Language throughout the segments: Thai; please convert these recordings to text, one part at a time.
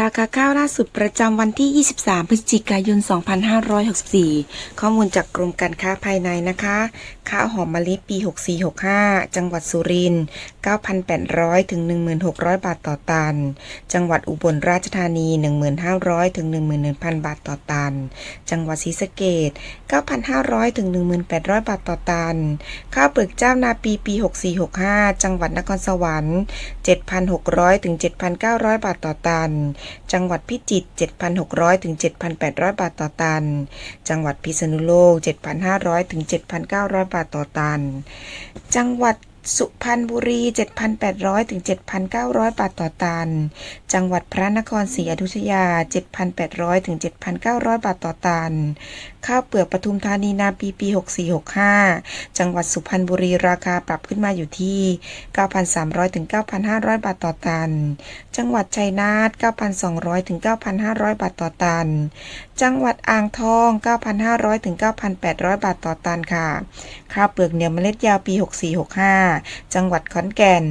ราคาข้าวล่าสุดประจำวันที่ 23 พฤศจิกายน 2564 ข้อมูลจากกรมการค้าภายในนะคะ ข้าวหอมมะลิปี 6465 จังหวัดสุรินทร์ 9,800 ถึง 1,600 บาทต่อตัน จังหวัดอุบลราชธานี 1,500 ถึง 11,000 บาทต่อตัน จังหวัดศรีสะเกษ9,500 ถึง 1,800 บาทต่อตัน ข้าวเปลือกเจ้านาปีปี 6465 จังหวัดนครสวรรค์ 7,600 ถึง 7,900 บาทต่อตันจังหวัดพิจิตร 7,600 ถึง 7,800 บาทต่อตัน จังหวัดพิษณุโลก 7,500 ถึง 7,900 บาทต่อตัน จังหวัด สุพรรณบุรี 7,800 ถึง 7,900 บาทต่อตัน จังหวัดพระนครศรีอยุธยา 7,800 ถึง 7,900 บาทต่อตัน ข้าวเปลือกปทุมธานีนาปีปี 6465 จังหวัดสุพรรณบุรีราคาปรับขึ้นมาอยู่ที่ 9,300 ถึง 9,500 บาทต่อตัน จังหวัดชัยนาท 9,200 ถึง 9,500 บาทต่อตัน จังหวัดอ่างทอง 9,500 ถึง 9,800 บาทต่อตันค่ะ ข้าวเปลือกเหนียวเมล็ดยาวปี 6465จังหวัดขอนแก่น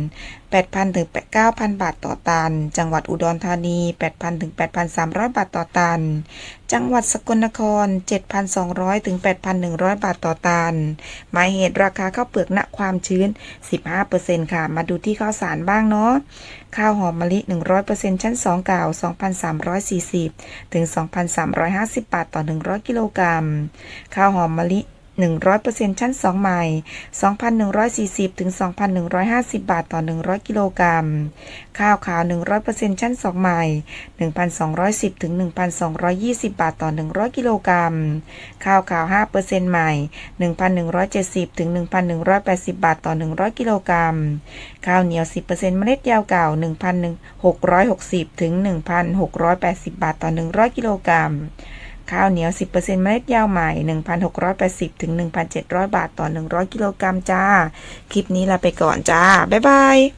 8,000 ถึง 9,000 บาทต่อตัน จังหวัดอุดรธานี 8,000 ถึง 8,300 บาทต่อตัน จังหวัดสกลนคร 7,200 ถึง 8,100 บาทต่อตัน หมายเหตุราคาข้าวเปลือกณความชื้น 15%ค่ะ มาดูที่ข้าวสารบ้างเนาะ ข้าวหอมมะลิ 100%ชั้น 2 เก่า 2,340 ถึง 2,350 บาทต่อ 100 กิโลกรัม ข้าวหอมมะลิ 100%ชั้น 2 ใหม่ 2,140 ถึง 2,150 บาทต่อ 100 กิโลกรัม ข้าวขาว 100%ชั้น 2 ใหม่ 1,210 ถึง 1,220 บาทต่อ 100 กิโลกรัม ข้าวขาว 5%ใหม่ 1,170 ถึง 1,180 บาทต่อ 100 กิโลกรัม ข้าวเหนียว 10%เมล็ดยาวเก่า 1,660 ถึง 1,680 บาทต่อ 100 กิโลกรัม ข้าวเหนียว 10%เมล็ดยาวใหม่ 1,680 ถึง 1,700 บาทต่อ 100 กิโลกรัมจ้า คลิปนี้ลาไปก่อนจ้า บ๊ายบาย